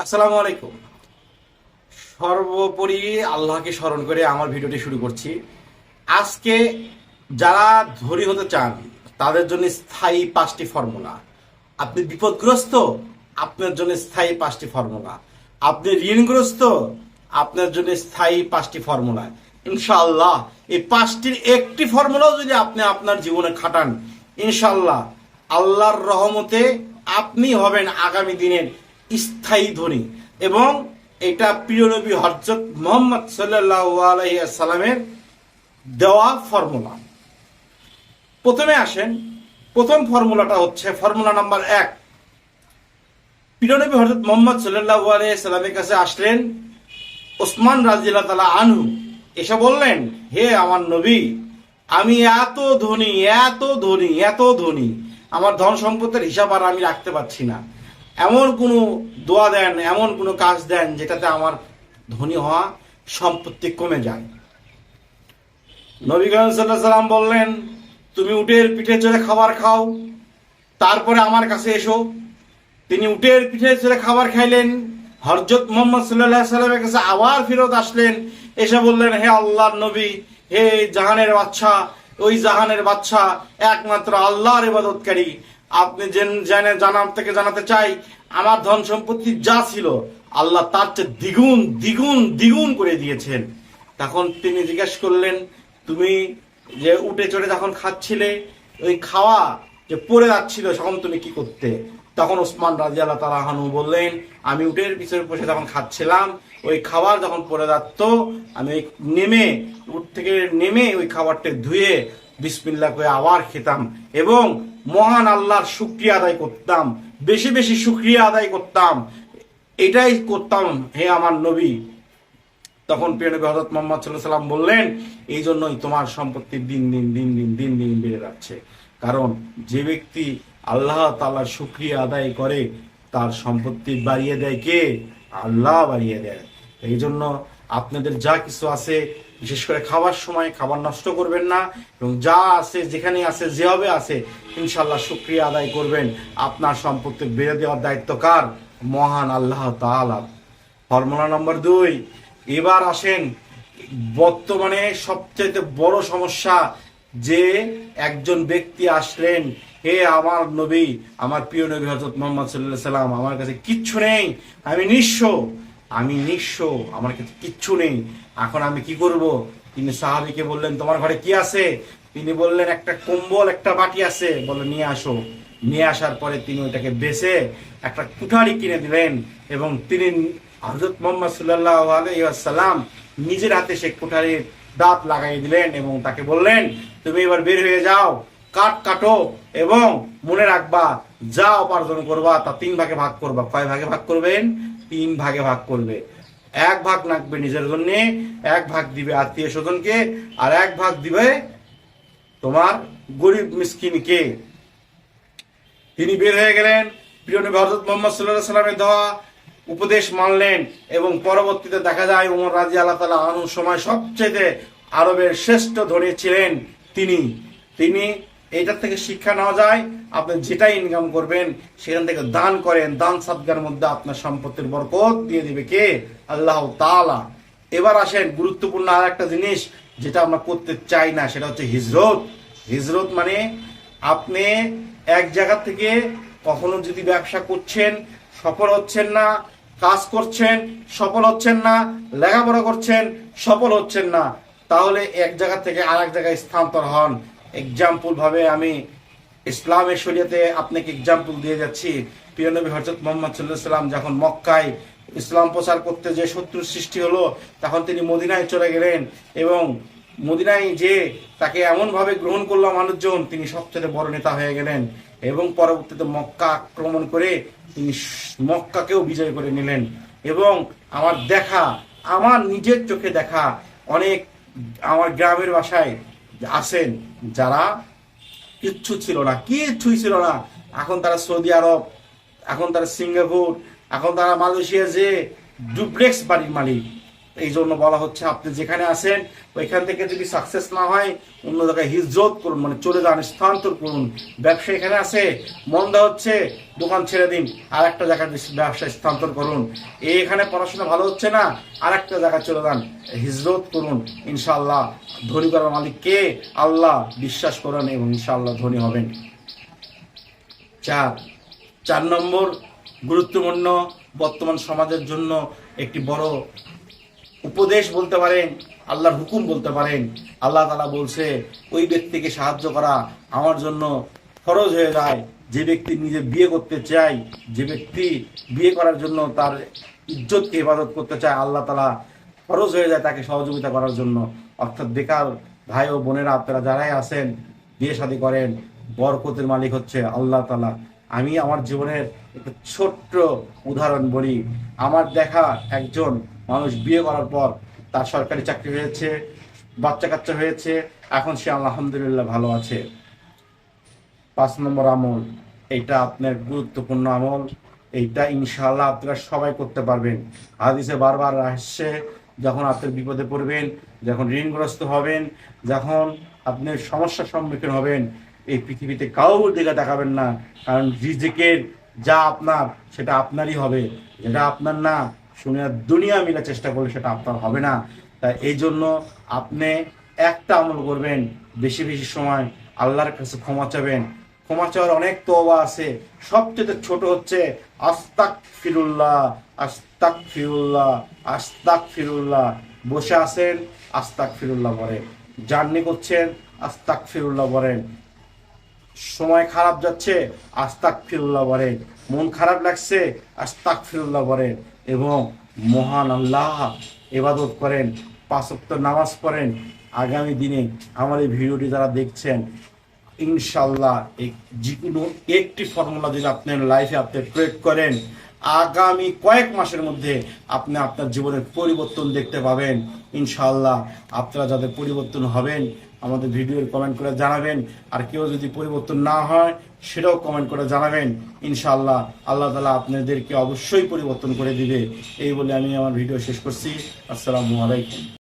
আসসালামু আলাইকুম। সর্বোপরি আল্লাহকে স্মরণ করে আমার ভিডিওটি শুরু করছি। আজকে যারা ধরি হতে চান, তাদের জন্য স্থায়ী পাঁচটি ফর্মুলা। আপনি বিপদগ্রস্ত, আপনার জন্য স্থায়ী পাঁচটি ফর্মুলা। আপনি ঋণগ্রস্ত, আপনার জন্য স্থায়ী পাঁচটি ফর্মুলা। ইনশাআল্লাহ, এই পাঁচটির একটি ফর্মুলাও যদি আপনি আপনার জীবনে খাটান, ইনশাআল্লাহ, আল্লাহর রহমতে আপনি হবেন আগামী দিনের স্থায়ী ধনী এবং এটা প্রিয় নবী হরজত মোহাম্মদ আলাইসাল্লামের দেওয়া ফর্মুলা। প্রথমে আসেন, প্রথম ফর্মুলাটা হচ্ছে ফর্মুলা নাম্বার এক। প্রিয় নবী হরজত মোহাম্মদ সাল্লাহ আলাইসাল্লামের কাছে আসলেন, ওসমান রাজিল্লাহ তালা আনহু। এসে বললেন, হে আমার নবী, আমি এত ধনী এত ধনী এত ধনী। আমার ধন সম্পদের হিসাব আর আমি রাখতে পারছি না। এমন কোনো দোয়া দেন, এমন কোনো কাজ দেন যেটাতে আমার ধনী হওয়া সম্পত্তি কমে যায়। নবী করিম সাল্লাহ সাল্লাম বললেন, তুমি উটের পিঠে চড়ে খাবার খাও, তারপরে আমার কাছে এসো। তিনি উটের পিঠে চড়ে খাবার খাইলেন হরজত মোহাম্মদ সাল্লাহ সাল্লামের কাছে আবার ফেরত আসলেন, এসে বললেন, হে আল্লাহর নবী, হে জাহানের বাচ্চা ওই জাহানের বাচ্চা একমাত্র আল্লাহর ইবাদতকারী আপনি জেন- জেনে জানার থেকে জানাতে চাই, আমার ধন সম্পত্তি যা ছিল, আল্লাহ তার চেয়ে দ্বিগুণ দ্বিগুণ দ্বিগুণ করে দিয়েছেন। তখন তিনি জিজ্ঞেস করলেন, তুমি যে উঠে চড়ে যখন খাচ্ছিলে, ওই খাওয়া যে পড়ে যাচ্ছিল, তখন তুমি কি করতে? তখন ওসমান রাজি আল্লাহ তালাহানু বললেন, আমি উটের পিছনে বসে যখন খাচ্ছিলাম, ওই খাবার যখন পড়ে যাচ্ত, আমি নেমে উঠ থেকে নেমে ওই খাবারটা ধুয়ে বিসমিল্লা করে আবার খেতাম এবং মহান আল্লাহর শুক্রিয়া আদায় করতাম, বেশি বেশি শুক্রিয়া আদায় করতাম। এটাই করতাম, হে আমার নবী। তখন প্রিয় হজরত মোহাম্মদ সাল্লাম বললেন এই জন্যই তোমার সম্পত্তি দিন দিন দিন দিন দিন দিন বেড়ে যাচ্ছে। কারণ যে ব্যক্তি আল্লাহ তাআলার শুক্রিয়া আদায় করে, তার সম্পত্তি বাড়িয়ে দেয় কে? আল্লাহ বাড়িয়ে দেয়। এই জন্য আপনাদের যা কিছু আছে, বিশেষ করে খাবার সময় খাবার নষ্ট করবেন না এবং যা আছে, যেখানে আছে, যেভাবে আছে ইনশাল্লাহ শুক্রিয়া আদায় করবেন। আপনার সম্পত্তি বেড়ে দেওয়ার দায়িত্ব কার? মহান আল্লাহ ফর্মুলা নম্বর দুই, এবার আসেন বর্তমানে সবচেয়ে বড় সমস্যা যে একজন ব্যক্তি আসলেন, হে আমার নবী, আমার প্রিয় নবী হজরত মোহাম্মদ সাল্লাহ সাল্লাম আমার কাছে কিচ্ছু নেই, আমি নিঃস্ব। আমি নিঃস্ব, আমার কাছে কিচ্ছু নেই। এখন আমি কি করব? তিনি সাহাবিকে বললেন, তোমার ঘরে কি আছে? তিনি বললেন, একটা কম্বল, একটা বাটি আছে। বলে নিয়ে আসো। নিয়ে আসার পরে তিনি ওইটাকে বেছে একটা কুঠারি কিনে দিলেন এবং তিনি হজরত মোহাম্মদ সাল্লাহ আলাইসাল্লাম নিজের হাতে সে কুঠারির দাঁত লাগাই দিলেন এবং তাকে বললেন, তুমি এবার বের হয়ে যাও, কাঠ কাটো এবং মনে রাখবা, যা উপার্জন করবা তা তিন ভাগে ভাগ করবা। কয় ভাগে ভাগ করবেন? তিন ভাগে ভাগ করবে। এক ভাগ রাখবে নিজের জন্য, এক ভাগ দিবে আত্মীয় স্বজনকে, আর এক ভাগ দিবে তোমার গরিব মিসকিনকে। তিনি বের হয়ে গেলেন। প্রিয় নবী হজরত মোহাম্মদ সাল্লাহ সাল্লামের দেওয়া উপদেশ মানলেন এবং পরবর্তীতে দেখা যায় উমর রাজি আল্লাহ তালা আনুর সময় সবচেয়ে আরবের শ্রেষ্ঠ ধনী ছিলেন তিনি। তিনি এইটার থেকে শিক্ষা নেওয়া যায়। আপনি যেটা ইনকাম করবেন, সেখান থেকে দান করেন। দান সাদগার মধ্যে আপনার সম্পত্তির বরকত দিয়ে দিবে কে? আল্লাহ তাআলা। এবার আসেন গুরুত্বপূর্ণ আর একটা জিনিস, যেটা আমরা করতে চাই না, সেটা হচ্ছে হিজরত। হিজরত মানে আপনি এক জায়গা থেকে কখনো যদি ব্যবসা করছেন, সফল হচ্ছেন না, কাজ করছেন, সফল হচ্ছেন না, লেখাপড়া করছেন, সফল হচ্ছেন না, তাহলে এক জায়গা থেকে আর এক জায়গায় স্থানান্তর হন। এক্সাম্পল ভাবে আমি ইসলামের শরীয়তে আপনাকে এক্সাম্পল দিয়ে যাচ্ছি। প্রিয় নবী হজরত মোহাম্মদ সাল্লাহ সাল্লাম যখন মক্কায় ইসলাম প্রচার করতে যে শত্রুর সৃষ্টি হলো, তখন তিনি মদিনায় চলে গেলেন এবং মদিনায় যে তাকে এমনভাবে গ্রহণ করল মানুষজন, তিনি সবচেয়ে বড় নেতা হয়ে গেলেন এবং পরবর্তীতে মক্কা আক্রমণ করে তিনি মক্কাকেও বিজয় করে নিলেন। এবং আমার দেখা, আমার নিজের চোখে দেখা অনেক আমার গ্রামের বাসায় আছেন যারা কিচ্ছু ছিল না, কিচ্ছুই ছিল না। এখন তারা সৌদি আরব, এখন তারা সিঙ্গাপুর, এখন তারা মালয়েশিয়া যে ডুপ্লেক্স বাড়ির মালিক। এই জন্য বলা হচ্ছে আপনি যেখানে আছেন, ওইখান থেকে যদি সাকসেস না হয়, অন্য জায়গায় হিজরত করুন মানে চলে যান, স্থানান্তর করুন। ব্যবসা এখানে আছে মন্দা হচ্ছে, দোকান ছেড়ে দিন আর একটা জায়গায় ব্যবসা স্থানান্তর করুন। এখানে পড়াশোনা ভালো হচ্ছে না আর একটা জায়গায় চলে যান, হিজরত করুন ইনশাল্লাহ ধনী করার মালিক কে? আল্লাহ, বিশ্বাস করুন এবং ইনশাল্লাহ ধনী হবেন। চার চার নম্বর, গুরুত্বপূর্ণ বর্তমান সমাজের জন্য একটি বড় উপদেশ বলতে পারেন, আল্লাহর হুকুম বলতে পারেন, আল্লাহ তালা বলছে, ওই ব্যক্তিকে সাহায্য করা আমার জন্য ফরজ হয়ে যায়। যে ব্যক্তি নিজে বিয়ে করতে চায়, যে ব্যক্তি বিয়ে করার জন্য তার ইজ্জতকে হেফাজত করতে চায়, আল্লাহ তালা ফরজ হয়ে যায় তাকে সহযোগিতা করার জন্য। অর্থাৎ বেকার ভাই ও বোনেরা, আপনারা যারাই আছেন, বিয়ে শাদী করেন, বরকতের মালিক হচ্ছে আল্লাহ তালা আমি আমার জীবনের একটা ছোট্ট উদাহরণ বলি। আমার দেখা একজন মানুষ বিয়ে করার পর তার সরকারি চাকরি হয়েছে, বাচ্চা কাচ্চা হয়েছে, এখন সে আলহামদুলিল্লাহ ভালো আছে। পাঁচ নম্বর আমল এইটা আপনার গুরুত্বপূর্ণ আমল। এইটা ইনশাল্লাহ আপনারা সবাই করতে পারবেন। হাদিসে বারবার আসছে, যখন আপনার বিপদে পড়বেন, যখন ঋণগ্রস্ত হবেন, যখন আপনি সমস্যার সম্মুখীন হবেন, এই পৃথিবীতে কাউর দিকে দেখাবেন না। কারণ রিজিকের যা আপনার, সেটা আপনারই হবে। যেটা আপনার না শুনে দুনিয়া মিলে চেষ্টা করলে সেটা আপনার হবে না। তাই এই জন্য আপনি একটা আমল করবেন, বেশি বেশি সময় আল্লাহর কাছে ক্ষমা চাবেন। ক্ষমা চাওয়ার অনেক তোবা আছে। সবচেয়ে ছোট হচ্ছে আস্তাক ফিরুল্লাহ আস্তাক ফিরুল্লাহ আস্তাক ফিরুল্লাহ বসে আছেন আস্তাক ফিরুল্লাহ বলেন জার্নি করছেন আস্তাক ফিরুল্লাহ বলেন সময় খারাপ যাচ্ছে আস্তাক ফিরুল্লাহ বলেন মন খারাপ লাগছে আস্তাক ফিরুল্লাহ বলেন এবং মহান আল্লাহ এবাদত করেন পাঁচক্ত নামাজ পড়েন। আগামী দিনে আমার এই ভিডিওটি যারা দেখছেন ইনশাল্লাহ যে কোনো একটি ফর্মুলা যদি আপনার লাইফে আপনি প্রয়োগ করেন, আগামী কয়েক মাসের মধ্যে আপনি আপনার জীবনের পরিবর্তন দেখতে পাবেন। ইনশাল্লাহ আপনারা যাদের পরিবর্তন হবেন আমাদের ভিডিওর কমেন্ট করে জানাবেন। আর কেউ যদি পরিবর্তন না হয়, সেটাও কমেন্ট করে জানাবেন। ইনশাআল্লাহ আল্লাহ তালা আপনাদেরকে অবশ্যই পরিবর্তন করে দিবে। এই বলে আমি আমার ভিডিও শেষ করছি। আসসালামু আলাইকুম।